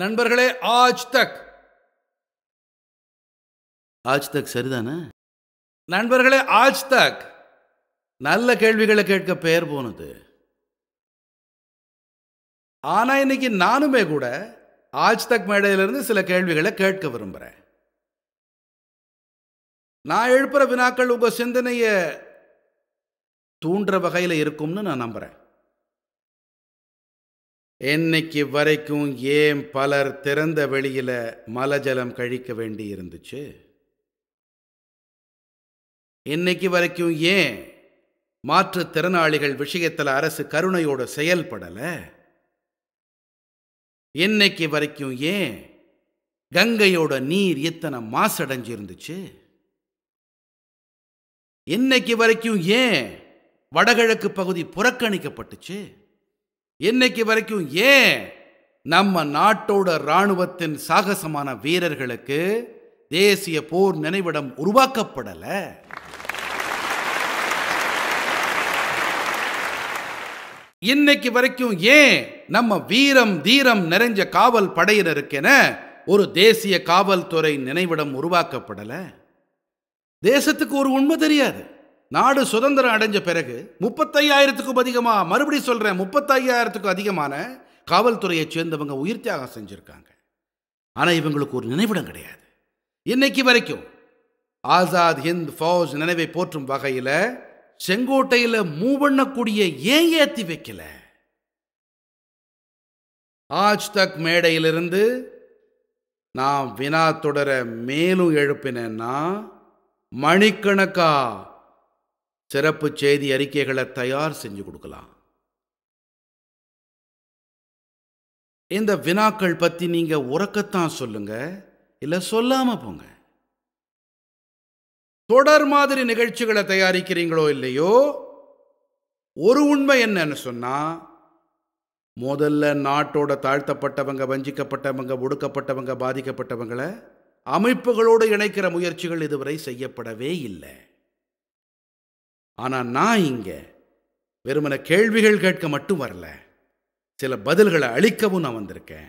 நண்பர்களே ஆஜ் தக். ஆஜ் தக் சரிதானே? நண்பர்களே ஆஜ் தக். நல்ல கேள்விகளை கேட்க பெயர் போனது. ஆனா இன்னைக்கு நானுமே கூட ஆஜ் தக் மேடையிலிருந்து சில கேள்விகளை கேட்க விரும்புறேன். நான் எழுப்புற வினாக்கள் உங்க சிந்தனைய தூண்டுற வகையில் இருக்கும்னு நான் நம்புறேன். என்னைக்கு வரைக்கும் ஏன் பலர் திறந்த வெளியில மலஜலம் கழிக்க வேண்டி இருந்துச்சு? இன்னைக்கு வரைக்கும் ஏன் மாற்றுத்திறனாளிகள் விஷயத்தில் அரசு கருணையோட செயல்படல? இன்னைக்கு வரைக்கும் ஏன் கங்கையோட நீர் இத்தனை மாசடைஞ்சு இருந்துச்சு இன்னைக்கு வரைக்கும் ஏன் வடகிழக்கு பகுதி புறக்கணிக்கப்பட்டுச்சு? இன்னைக்கு வரைக்கும் ஏன் நம்ம நாட்டோட ராணுவத்தின் சாகசமான வீரர்களுக்கு தேசிய போர் நினைவிடம் உருவாக்கப்படல? இன்னைக்கு வரைக்கும் ஏன் நம்ம வீரம் தீரம் நிறைஞ்ச காவல் படையினருக்கென ஒரு தேசிய காவல்துறை நினைவிடம் உருவாக்கப்படல? தேசத்துக்கு ஒரு உண்மை தெரியாது. நாடு சுதந்திரம் அடைஞ்ச பிறகு முப்பத்தையாயிரத்துக்கும் அதிகமாக மறுபடி சொல்கிறேன் முப்பத்தையாயிரத்துக்கும் அதிகமான காவல்துறையைச் சேர்ந்தவங்க உயிர் தியாகம் செஞ்சுருக்காங்க. ஆனால் இவங்களுக்கு ஒரு நினைவிடம் கிடையாது. இன்னைக்கு வரைக்கும் ஆசாத் ஹிந்த் ஃபௌஸ் நினைவை போற்றும் வகையில் செங்கோட்டையில் மூவண்ணக்கூடிய ஏன் ஏற்றி வைக்கல? ஆஜ் தக் மேடையிலிருந்து நான் வினா தொடர மேலும் எழுப்பினேன்னா மணிக்கணக்கா சிறப்பு செய்தி அறிக்கைகளை தயார் செஞ்சு கொடுக்கலாம். இந்த வினாக்கள் பத்தி நீங்க உறக்கத்தான் சொல்லுங்க இல்லை சொல்லாம போங்க. தொடர் மாதிரி நிகழ்ச்சிகளை தயாரிக்கிறீங்களோ இல்லையோ ஒரு உண்மை என்னன்னு சொன்னா முதல்ல நாட்டோட தாழ்த்தப்பட்டவங்க வஞ்சிக்கப்பட்டவங்க ஒடுக்கப்பட்டவங்க பாதிக்கப்பட்டவங்களை அமைப்புகளோடு இணைக்கிற முயற்சிகள் இதுவரை செய்யப்படவே இல்லை. ஆனால் நான் இங்கே வெறுமன கேள்விகள் கேட்க மட்டும் வரல சில பதில்களை அளிக்கவும் நான் வந்திருக்கேன்.